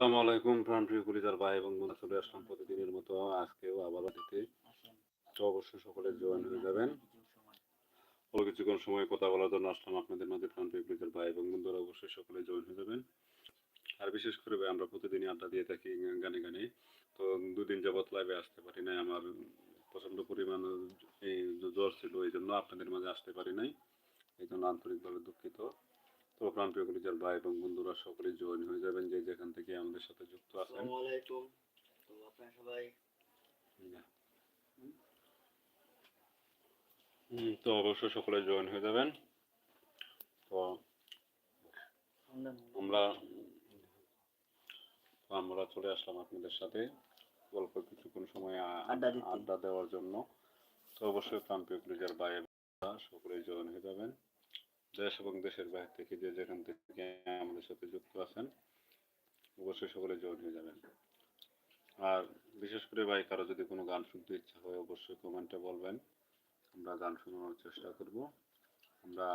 আসসালামু আলাইকুম, প্রাণপ্রিয় কলিজার ভাই এবং বন্ধু চলে আসলাম প্রতিদিনের মতো আজকেও আবারও দিতে। তো অবশ্যই সকলে জয়েন হয়ে যাবেন। অল্প কিছুক্ষণ সময় কথা বলার জন্য আসলাম আপনাদের মাঝে, প্রাণপ্রিয় কলিজার ভাই এবং বন্ধুরা, অবশ্যই সকলে জয়েন হয়ে যাবেন। আর বিশেষ করে ভাই, আমরা প্রতিদিনই আড্ডা দিয়ে থাকি গানে গানে। তো দুদিন যাবত লাইভে আসতে পারি নাই, আমার প্রচণ্ড পরিমাণ এই জ্বর ছিল এই জন্য আপনাদের মাঝে আসতে পারি নাই। এই জন্য আন্তরিকভাবে দুঃখিত। তো প্রাণপ্রিয় কলিজার ভাই এবং বন্ধুরা সকলে জয়েন হয়ে যাবেন যে যেখান থেকে আমাদের সাথে যুক্ত আছেন। আলাইকুম। তো আপনারা সবাই তো অবশ্যই সকলে জয়েন হয়ে যাবেন। তো আমরা আমরা চলে আসলাম আপনাদের সাথে গল্প কিছুক্ষণ সময় আড্ডা আড্ডা দেওয়ার জন্য। তো অবশ্যই প্রাণপ্রিয় কলিজার ভাই সকলে জয়েন হয়ে যাবেন। দেশ এবং দেশের বাইরে থেকে যে যেখান থেকে আমাদের সাথে যুক্ত আছেন, অবশ্যই সকলে জয়েন হয়ে যাবেন। আর বিশেষ করে ভাই, কারও যদি কোনো গান শুনতে ইচ্ছা হয়, অবশ্যই কমেন্টে বলবেন। আমরা গান শোনানোর চেষ্টা করব। আমরা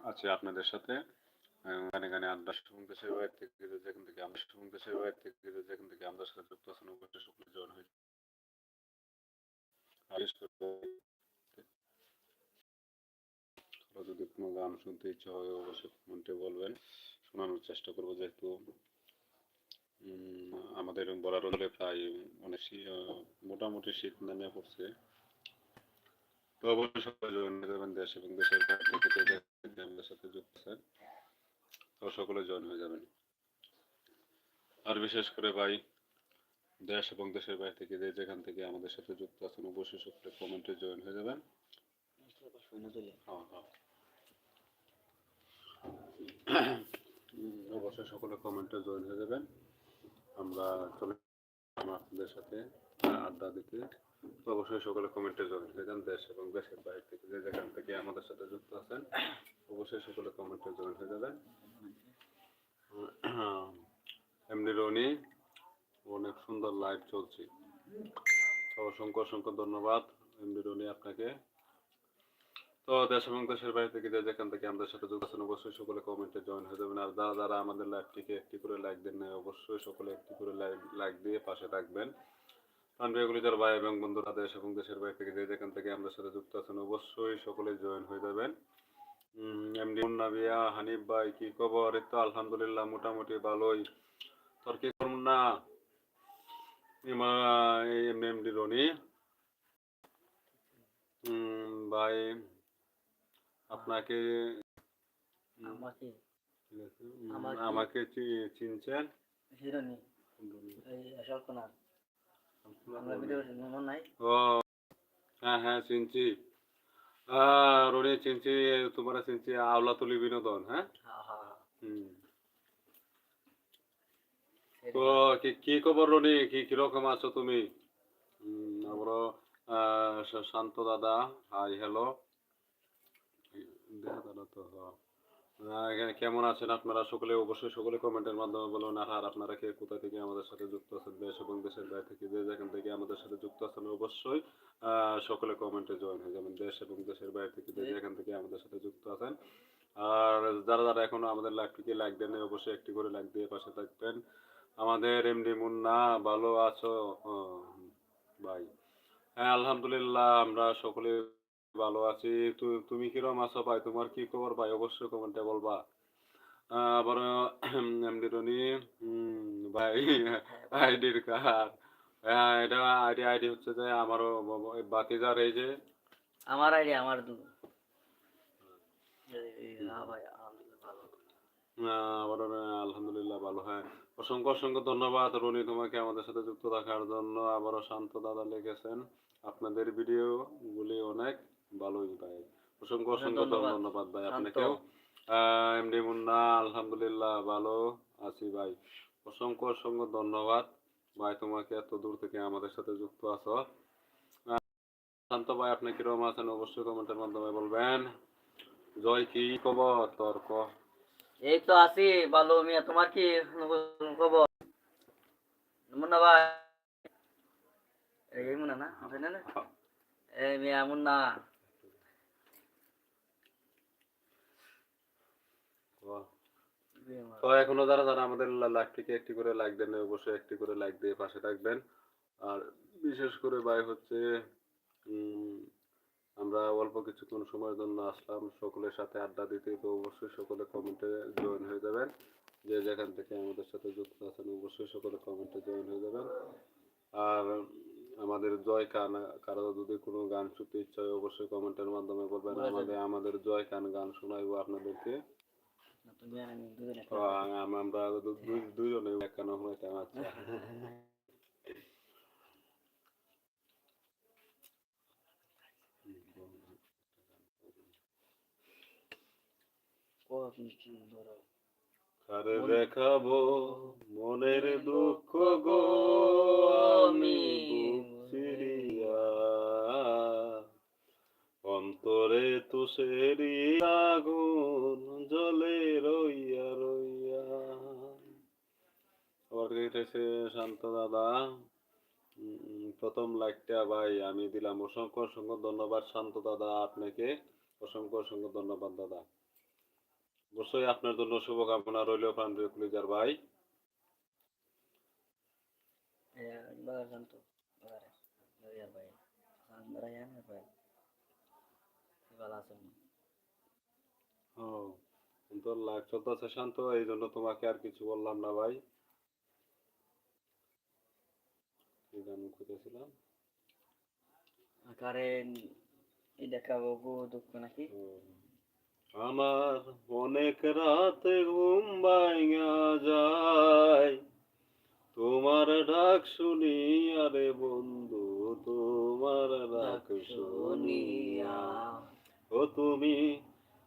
আছি আপনাদের সাথে। গানে গানে আড্ডা এবং দেশের বাইরে থেকে যেখান থেকে আমরা এবং দেশের বাইরে থেকে যেখান থেকে আমাদের সাথে যুক্ত আছেন, অবশ্যই সকলে জয়েন হয়ে বিশেষ করে যদি কোনো গান শুনতে ইচ্ছা হয় অবশ্যই কমেন্টে বলবেন। শোনানোর চেষ্টা করব যেহেতু উম, আমাদের বলার হলে প্রায় অনেক আহ, মোটামুটি শীত নেমে পড়ছে। তো অবশ্যই সকলে জয়েন হয়ে যাবেন দেশ এবং দেশের থেকে আমাদের সাথে যুক্ত আছেন তো সকলে জয়েন হয়ে যাবেন। আর বিশেষ করে ভাই দেশ এবং দেশের বাইরে থেকে যে যেখান থেকে আমাদের সাথে যুক্ত আছেন অবশ্যই সকলে কমেন্টে জয়েন হয়ে যাবেন। হ্যাঁ হ্যাঁ। অবশ্যই সকলে কমেন্টে জয়েন হয়ে যাবেন। আমরা চলে আপনাদের সাথে আড্ডা দিতে। অবশ্যই সকলে কমেন্টে জয়েন হয়ে যান দেশ এবং দেশের বাইরে থেকে যে যেখান থেকে আমাদের সাথে যুক্ত আছেন, অবশ্যই সকলে কমেন্টে জয়েন হয়ে যাবেন। এমনি রনি, অনেক সুন্দর লাইভ চলছে। অসংখ্য অসংখ্য ধন্যবাদ। এমনি রনি আপনাকে। তো দেশ এবং দেশের বাইরে থেকে যে যেখান থেকে আমাদের সাথে যুক্ত আছেন অবশ্যই সকলে কমেন্টে জয়েন হয়ে যাবেন। আর যারা যারা আমাদের লাইভটিকে একটি করে লাইক দেন নাই, অবশ্যই সকলে একটি করে লাইক দিয়ে পাশে থাকবেন। পানবিয়াগুলি যারা ভাই এবং বন্ধুরা, দেশ এবং দেশের বাইরে থেকে যে যেখান থেকে আমাদের সাথে যুক্ত আছেন, অবশ্যই সকলে জয়েন হয়ে যাবেন। এমডি মুন্নাবিয়া, হানিফ ভাই, কি খবর? এই তো আলহামদুলিল্লাহ, মোটামুটি ভালোই। তোর কি মুন্না? এমনি এমডি রনি। ভাই আপনাকে আমাকে? আমাকে- চিনছেন? ও হ্যাঁ হ্যাঁ চিনছি। রনি চিনছি তোমরা চিনছি আওলাতলি বিনোদন হ্যাঁ। তো কি খবর রনি? কি কীরকম আছো তুমি? আহ, শান্ত দাদা হাই হ্যালো দেখা দাদা তো হ্যাঁ। আহ, এখানে কেমন আছেন আপনারা? সকলে অবশ্যই সকলে কমেন্টের মাধ্যমে বলুন। আর আপনারা কে, কোথা থেকে আমাদের সাথে যুক্ত আছেন? দেশ এবং দেশের বাইরে থেকে যে যেখান থেকে আমাদের সাথে যুক্ত আছেন, অবশ্যই সকলে কমেন্টে জয়েন হয়ে যাবেন। দেশ এবং দেশের বাইরে থেকে যে যেখান থেকে আমাদের সাথে যুক্ত আছেন। আর, যারা যারা এখনও আমাদের লাইভটিকে লাইক দেন অবশ্যই একটি করে লাইক দিয়ে পাশে থাকবেন। আমাদের এমডি মুন্না, ভালো আছো? ভাই। হ্যাঁ আলহামদুলিল্লাহ, আমরা সকলে ভালো আছি। তুমি কিরম আছো ভাই? তোমার কি খবর ভাই? অবশ্যই কমেন্টে বলবা। আবার এমডি রনি ভাই আইডির কার হ্যাঁ এটা আইডি আইডি হচ্ছে যে বাতিজার এই যে। আমার আইডিয়া আমার হ্যাঁ আবার আলহামদুলিল্লাহ ভালো। হ্যাঁ। অসংখ্য অসংখ্য ধন্যবাদ রনি তোমাকে আমাদের সাথে যুক্ত রাখার জন্য। আবারও শান্ত দাদা লিখেছেন। আপনাদের ভিডিও গুলি অনেক। ভালোই ভাই। অসংখ্য অসংখ্য ধন্যবাদ। ভাই। আপনাকেও। এমডি মুন্না আলহামদুলিল্লাহ ভালো আছি ভাই। অসংখ্য অসংখ্য ধন্যবাদ। ভাই তোমাকে এত দূর থেকে আমাদের সাথে যুক্ত আছো। শান্ত ভাই আপনি কীরকম আছেন? অবশ্যই কমেন্টের মাধ্যমে বলবেন। জয় কি খবর? তর্ক এই তো আছি ভালো মিয়া। তোমার কি খবর? মুন্না ভাই। এই মুন্না না? এই মিয়া মুন্না। তো এখনও যারা যারা আমাদের লাইভটিকে একটি করে লাইক দেন অবশ্যই একটি করে লাইক দিয়ে পাশে থাকবেন। আর বিশেষ করে ভাই হচ্ছে আমরা অল্প কিছুক্ষণ সময়ের জন্য আসলাম সকলের সাথে আড্ডা দিতে তো অবশ্যই সকলে কমেন্টে জয়েন হয়ে যাবেন। যে যেখান থেকে আমাদের সাথে যুক্ত আছেন অবশ্যই সকলে কমেন্টে জয়েন হয়ে যাবেন। আর আমাদের জয় কান কারও যদি কোনো গান শুনতে ইচ্ছা হয় অবশ্যই কমেন্টের মাধ্যমে বলবেন। আমাদের আমাদের জয় কান গান শোনাইবো আপনাদেরকে। দুজনে হইতাম আচ্ছা কারে দেখাবো মনের দুঃখ গো আমি বুক অন্তরে তুষেরি আগুন জলে রইয়া রইয়া। শান্ত দাদা। প্রথম লাইকটা ভাই আমি দিলাম। অসংখ্য অসংখ্য ধন্যবাদ শান্ত দাদা আপনাকে। অসংখ্য অসংখ্য ধন্যবাদ দাদা। অবশ্যই আপনার জন্য শুভকামনা রইল প্রাণপ্রিয় কুলিজার ভাই। জানি ভাই। ভালো আছেন ও কিন্তু লাইক চলতেছে শান্ত এই জন্য তোমাকে আর কিছু বললাম না ভাই। কি খুঁজেছিলাম কারেন এই দেখাবো দুঃখ নাকি? আমার অনেক রাতে ঘুম ভাঙা যায়। তোমার ডাক শুনি আরে বন্ধু তোমার ডাক শুনিয়া। ও তুমি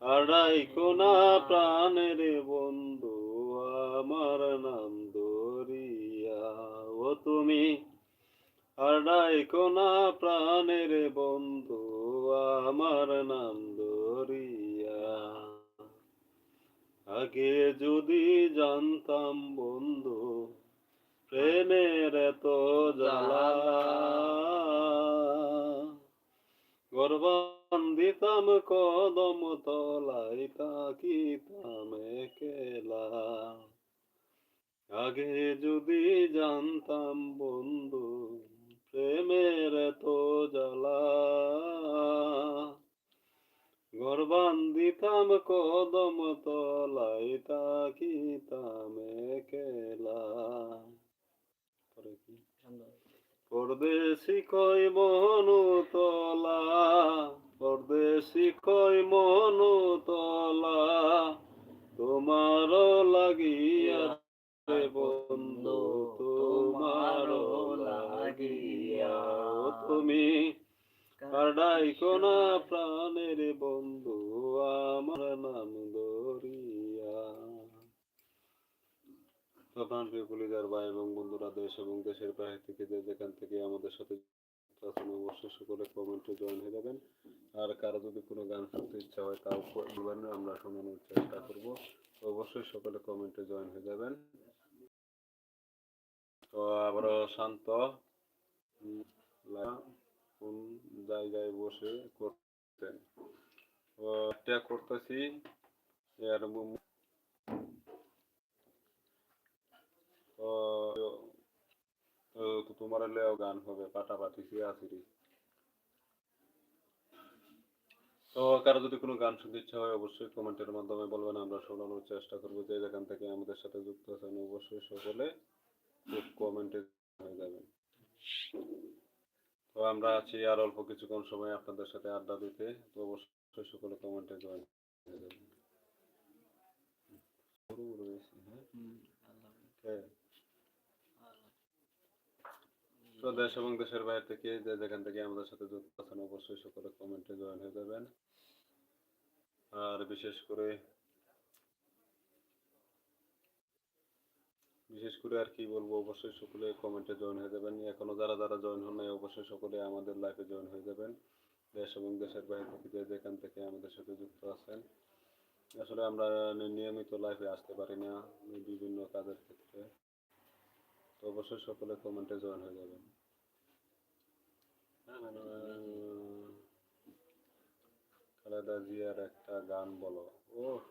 আড়াই কোনা প্রাণের বন্ধু আমার নাম দরিয়া ও তুমি আড়াই কোনা প্রাণের বন্ধু আমার নাম দরিয়া আগে যদি জানতাম বন্ধু, প্রেমের এত জ্বালা। গর্বান দিতাম কদম তলাই তাকিতাম কেলা আগে যদি জানতাম বন্ধু প্রেমের তো জ্বালা। গর্বান দিতাম কদম তলাই তাকিতাম কেলা পরে পরদেশি কই মনু তলা। পরদেশি কই মনু তলা তোমার লাগিয়া বন্ধু তোমার লাগিয়া। তুমি কাডাই কোনা প্রাণের বন্ধু আমার নাম দরিয়া প্রধান কলিজার ভাই এবং বন্ধুরা দেশ এবং দেশের বাইরে থেকে যে যেখান থেকে আমাদের সাথে আছেন অবশ্যই সকলে কমেন্টে জয়েন হয়ে যাবেন। আর কারও যদি কোনো গান শুনতে ইচ্ছা হয়, তাও বলবেন আমরা শোনানোর চেষ্টা করব। অবশ্যই সকলে কমেন্টে জয়েন হয়ে যাবেন। তো আবারও শান্ত। কোন জায়গায় বসে করতেন? তো একটা করতেছি। মু- তো তোমার লেও গান হবে, পাটাপাটি কি আসিরি তো কারও যদি কোনো গান শুনতে ইচ্ছা হয়, অবশ্যই কমেন্টের মাধ্যমে বলবেন। আমরা শোনানোর চেষ্টা করব যে যেখান থেকে আমাদের সাথে যুক্ত আছেন, অবশ্যই সকলে কমেন্টে হয়ে যাবেন। তো আমরা আছি আর অল্প কিছুক্ষণ সময় আপনাদের সাথে আড্ডা দিতে, তো অবশ্যই সকলে কমেন্টে জয়েন হয়ে যাবেন শুরু রয়েছে হ্যাঁ হ্যাঁ তো দেশ এবং দেশের বাইরে থেকে যে যেখান থেকে আমাদের সাথে যুক্ত আছেন, অবশ্যই সকলে কমেন্টে জয়েন হয়ে যাবেন। আর বিশেষ করে বিশেষ করে আর কি বলব, অবশ্যই সকলে কমেন্টে জয়েন হয়ে যাবেন। এখনও যারা যারা জয়েন হন নাই, অবশ্যই সকলে আমাদের লাইফে জয়েন হয়ে যাবেন। দেশ এবং দেশের বাইরে থেকে যে যেখান থেকে আমাদের সাথে যুক্ত আছেন। আসলে আমরা নিয়মিত লাইফে আসতে পারি না বিভিন্ন কাজের ক্ষেত্রে। তো অবশ্যই সকলে কমেন্টে জয়েন হয়ে যাবেন। খালেদা জিয়ার একটা গান বলো। ও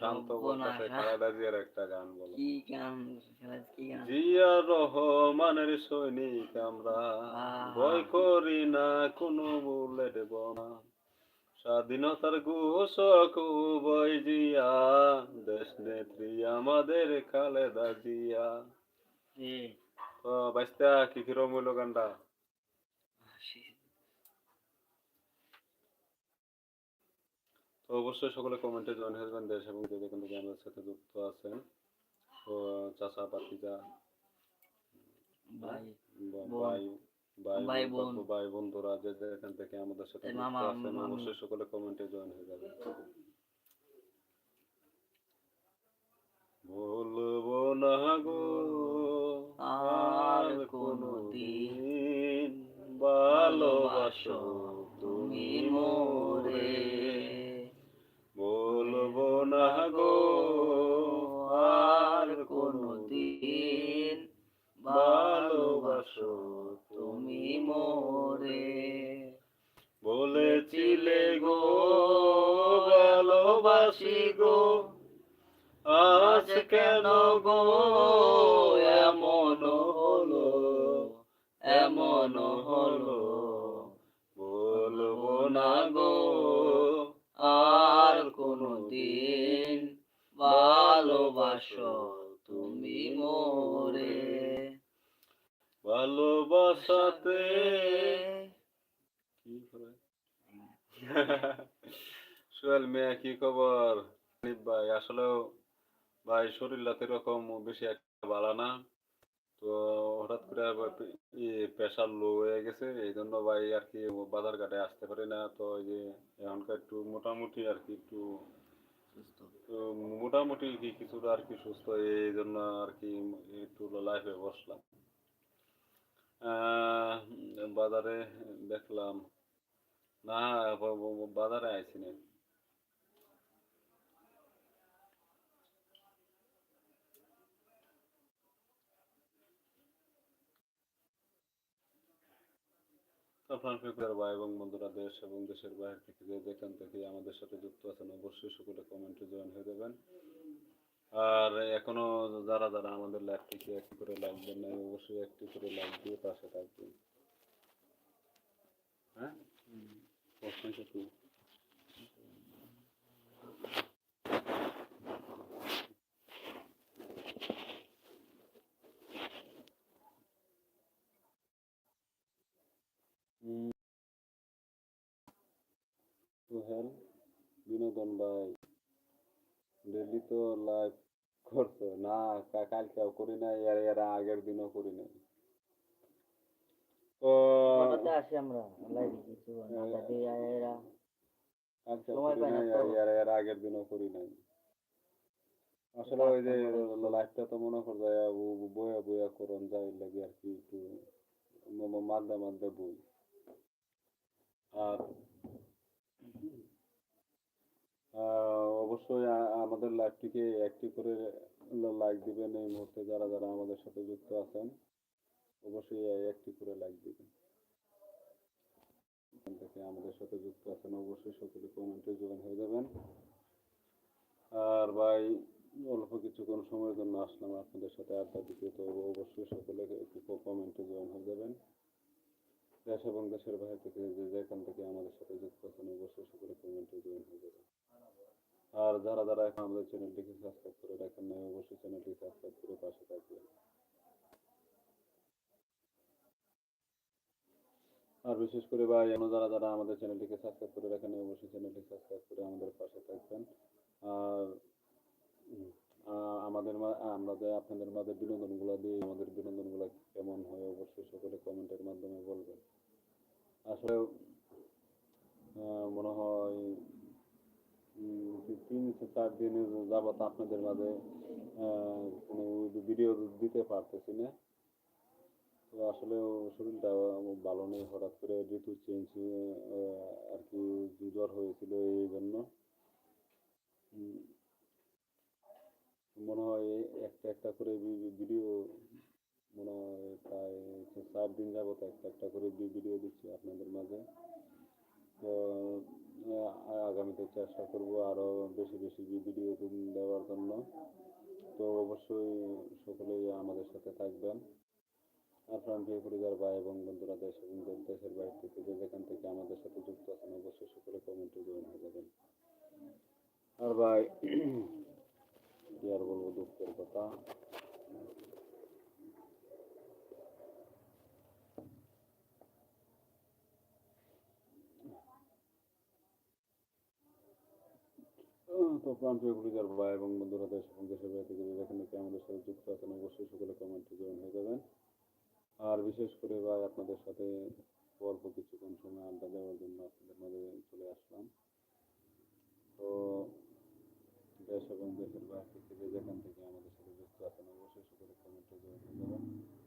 শান্ত বলতেছে হ্যাঁ। খালেদা জিয়ার একটা গান বলো। কি গান জিয়া রহমানের সৈনিক আমরা। ভয় করি না কোনো বুলেট বোমা। স্বাধীনতার ঘোষক বই জিয়া। দেশ নেত্রী আমাদের খালেদা জিয়া। বাইস্তা কি কিরম হইল গানটা? তো অবশ্যই সকলে কমেন্টে জয়েন হয়ে যাবেন দেশ এবং যে যেখান থেকে আমাদের সাথে যুক্ত আছেন। তো চাচা পাতিজা ভাই ভাই ভাই ভাই বোন বোন। ভাই বন্ধুরা যে যেখান থেকে আমাদের সাথে যুক্ত আছেন অবশ্যই সকলে কমেন্টে জয়েন হয়ে যাবেন। বলব না গো। আর কোনো কোনোদিন দিন ভালোবাসো। ভালোবাসো তুমি মোরে। ভালোবাসাতে সোহেল মিয়া, কি খবর? ভাই ভাই এরকম বেশি একটা ভালো না। তো হঠাৎ করে প্রেশার লো হয়ে গেছে এই জন্য ভাই আর কি বাজার ঘাটে আসতে পারি না। তো এই যে এখনকার একটু মোটামুটি আর কি একটু তো মোটামুটি কি কিছুটা আর কি সুস্থ, এই জন্য আর কি একটু লাইফে বসলাম। বাজারে দেখলাম। না, বাজারে আইছি না। ভাই এবং বন্ধুরা দেশ এবং দেশের বাইরে থেকে যে যেখান থেকে আমাদের সাথে যুক্ত আছেন, অবশ্যই সকলে কমেন্টে জয়েন হয়ে যাবেন। আর এখনও যারা যারা আমাদের লাইভটিকে এক করে লাইক দেন নাই, অবশ্যই একটি করে লাইক দিয়ে পাশে থাকবেন। হ্যাঁ? সোহেল বিনোদন ভাই ডেলি তো লাইভ করছ। না কালকেও করি নাই এর এর আগের দিনও করি নাই। তো আসি আমরা লাইভে কিছু না যাতে এরা আগের দিনও করি নাই। আসলে ওই যে লাইভটা তো মনে কর যায় বয়া বয়া করন যায় লাগে আর কি একটু মাদ্দা মাদ্দা বই। আর আমাদের লাইভটিকে একটি করে লাইক দিবেন এই মুহূর্তে যারা যারা আমাদের সাথে যুক্ত আছেন, অবশ্যই একটি করে লাইক দিবেন। থেকে আমাদের সাথে যুক্ত আছেন, অবশ্যই সকলে কমেন্টে জয়েন হয়ে যাবেন। আর ভাই, অল্প কিছুক্ষণ সময়ের জন্য আসলাম আপনাদের সাথে আড্ডা দিতে, তো অবশ্যই সকলে একটু কমেন্টে জয়েন হয়ে যাবেন। দেশ এবং দেশের বাইরে থেকে যে যেখান থেকে আমাদের সাথে যুক্ত আছেন, অবশ্যই সকলে কমেন্টে জয়েন হয়ে যাবেন। আর যারা যারা এখন আমাদের চ্যানেলটিকে সাবস্ক্রাইব করে রাখেন নাই, অবশ্যই চ্যানেলটি সাবস্ক্রাইব করে পাশে থাকবেন। আর বিশেষ করে ভাই এখনও যারা যারা আমাদের চ্যানেলটিকে সাবস্ক্রাইব করে রাখেন অবশ্যই চ্যানেলটি সাবস্ক্রাইব করে আমাদের পাশে থাকবেন। আর আমাদের আমাদের, আপনাদের মাঝে বিনোদনগুলো দিয়ে আমাদের বিনোদনগুলো কেমন হয়, অবশ্যই সকলে কমেন্টের মাধ্যমে বলবেন। আসলে মনে হয় তিন চার দিন যাবত আপনাদের মাঝে কোনো ভিডিও দিতে পারতেছি না। তো আসলে শরীরটা ভালো নেই, হঠাৎ করে ঋতু চেঞ্জ আর কি জ্বর হয়েছিল এই জন্য। মনে হয় একটা একটা করে ভিডিও মনে হয় প্রায় চার দিন যাবত একটা একটা করে ভিডিও দিচ্ছি আপনাদের মাঝে। তো আগামীতে চেষ্টা করব আরও বেশি বেশি ভিডিও দেওয়ার জন্য। তো অবশ্যই সকলেই আমাদের সাথে থাকবেন। আর প্রান্তীয় পরিবার, ভাই এবং বন্ধুরা, দেশ এবং দেশের বাইরে থেকে যে যেখান থেকে আমাদের সাথে যুক্ত আছেন, অবশ্যই সকলে কমেন্টে জয়েন হয়ে যাবেন। আর ভাই, কি আর বলব দুঃখের কথা? আহ, তো প্রান্তীয় ভাই এবং বন্ধুরা দেশ এবং দেশের বাইরে থেকে যে যেখান আমাদের সাথে যুক্ত আছেন অবশ্যই সকলে কমেন্টে জয়েন হয়ে যাবেন। আর বিশেষ করে ভাই আপনাদের সাথে অল্প কিছুক্ষণ সময় আড্ডা দেওয়ার জন্য আপনাদের মাঝে চলে আসলাম। তো দেশ এবং দেশের বাইরে থেকে যেখান থেকে আমাদের সাথে যুক্ত আছেন অবশ্যই সকলে কমেন্টে জয়েন হয়ে যাবেন।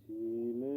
ছিলে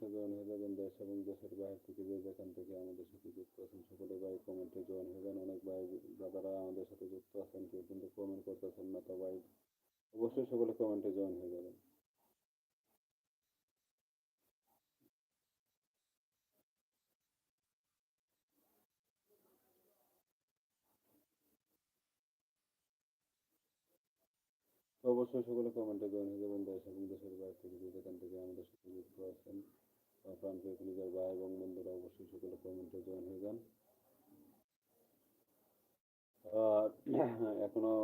কমেন্টে জয়েন হয়ে যাবেন দেশ এবং দেশের বাইরে থেকে যে যেখান থেকে আমাদের সাথে যুক্ত আছেন, সকলে ভাই কমেন্টে জয়েন হয়ে যান। অনেক ভাই দাদারা আমাদের সাথে যুক্ত আছেন, কেউ কিন্তু কমেন্ট করতেছেন না, তো ভাই অবশ্যই সকলে কমেন্টে জয়েন হয়ে যাবেন। অবশ্যই সকলে কমেন্টে জয়েন হয়ে যাবেন, দেশ এবং দেশের বাইরে থেকে যেখান থেকে আমাদের সাথে যুক্ত আছেন। প্রান্তীয় পুলিশের ভাই এবং বন্ধুরা অবশ্যই সকলে কমেন্টে জয়েন হয়ে যান। এখনও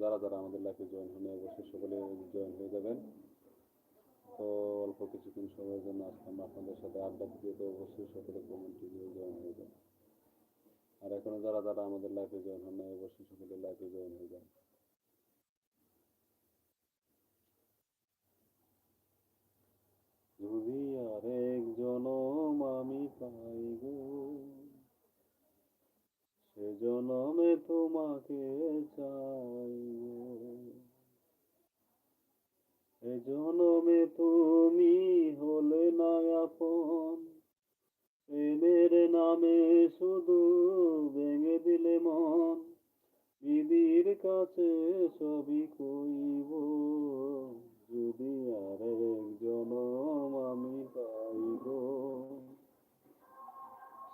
যারা যারা আমাদের লাইফে জয়েন হয়নি অবশ্যই সকলে জয়েন হয়ে যাবেন। তো অল্প কিছুক্ষণ সময়ের জন্য আসলাম আপনাদের সাথে আড্ডা দিতে তো অবশ্যই সকলে কমেন্টে জয়েন হয়ে যান। আর এখনও যারা যারা আমাদের লাইফে জয়েন হন অবশ্যই সকলে লাইফে জয়েন হয়ে যান।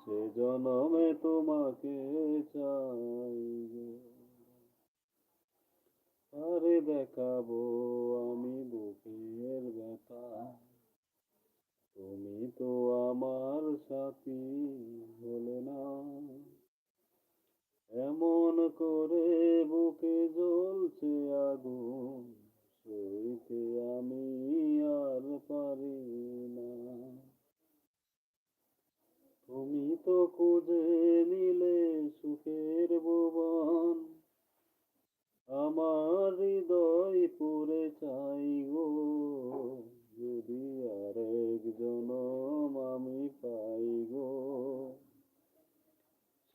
সে জনমে তোমাকে চাইব আরে দেখাবো আমি বুকের ব্যথা। তুমি তো আমার সাথী হলে না। এমন করে বুকে জ্বলছে আগুন, সইতে আমি আর পারি না। তুমি তো খুঁজে নিলে সুখের ভুবন। আমার হৃদয় পুরে চাই গো, যদি আর এক জনম আমি পাই গো।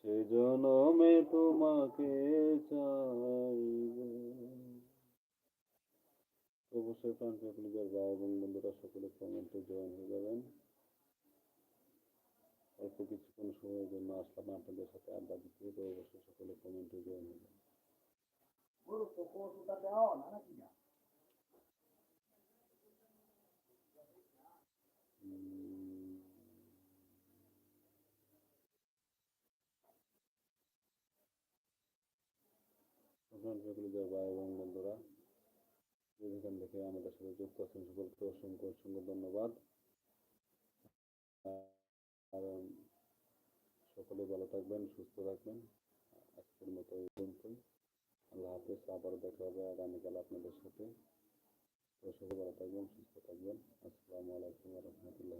সে জনমে তোমাকে চাই গো। অবশ্যই প্রান্তীয় পুলিশের ভাই বন্ধুরা, সকলে কমেন্টে জয়েন হয়ে যাবেন। অল্প কিছুক্ষণ সময়ের জন্য আসলাম আপনাদের সাথে আড্ডা দিতে তো অবশ্যই সকলে কমেন্টে জয়েন হয়ে ভাই এবং বন্ধুরা যেখান থেকে আমাদের সাথে যুক্ত আছেন সকলকে অসংখ্য অসংখ্য ধন্যবাদ আর উম, সকলে ভালো থাকবেন, সুস্থ থাকবেন। আজকের মতো এই পর্যন্ত আল্লাহ হাফিজ, আবারও দেখা হবে আগামীকাল আপনাদের সাথে। তো সকলে ভালো থাকবেন, সুস্থ থাকবেন। আসসালামু আলাইকুম রহমতুল্লাহ